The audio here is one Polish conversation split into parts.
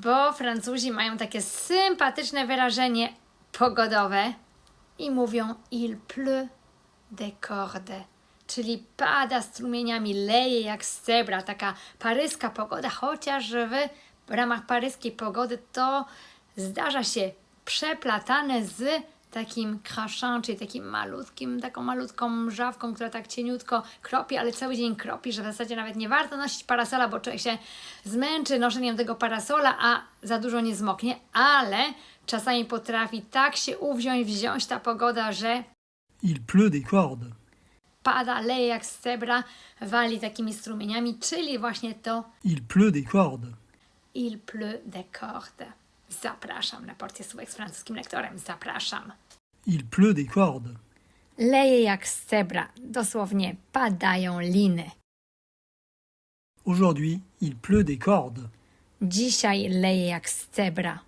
bo Francuzi mają takie sympatyczne wyrażenie pogodowe i mówią il pleut de corde, czyli pada strumieniami, leje jak z cebra, taka paryska pogoda, chociaż w, ramach paryskiej pogody to zdarza się przeplatane z takim crachin, czyli takim malutkim, taką malutką mrzawką, która tak cieniutko kropi, ale cały dzień kropi, że w zasadzie nawet nie warto nosić parasola, bo człowiek się zmęczy noszeniem tego parasola, a za dużo nie zmoknie, ale czasami potrafi tak się uwziąć, wziąć ta pogoda, że Il pleut des cordes. pada, leje jak z cebra, wali takimi strumieniami, czyli właśnie to Il pleut des cordes. Il pleut de corde. Zapraszam na porcję słówek z francuskim lektorem. Zapraszam. Il pleut des cordes. Leje jak z cebra. Dosłownie padają liny. Aujourd'hui, il pleut des cordes. Dzisiaj leje jak z cebra.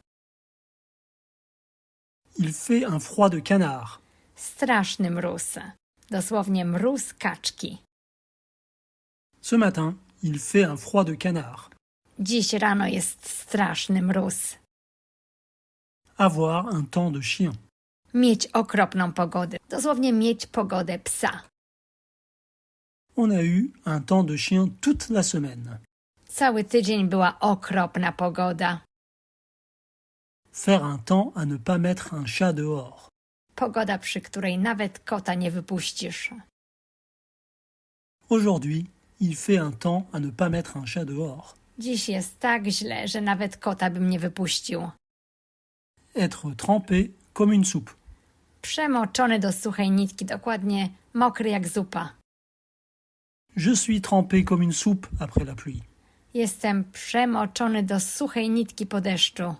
Il fait un froid de canard. Straszny mróz. Dosłownie mróz kaczki. Ce matin, il fait un froid de canard. Dziś rano jest straszny mróz. Avoir un temps de chien. Mieć okropną pogodę. Dosłownie mieć pogodę psa. On a eu un temps de chien toute la semaine. Cały tydzień była okropna pogoda. Faire un temps à ne pas mettre un chat dehors. Pogoda, przy której nawet kota nie wypuścisz. Aujourd'hui, il fait un temps à ne pas mettre un chat dehors. Dziś jest tak źle, że nawet kota bym nie wypuścił. Être trempé comme une soupe. Przemoczony do suchej nitki, dokładnie mokry jak zupa. Je suis trempé comme une soupe après la pluie. Jestem przemoczony do suchej nitki po deszczu.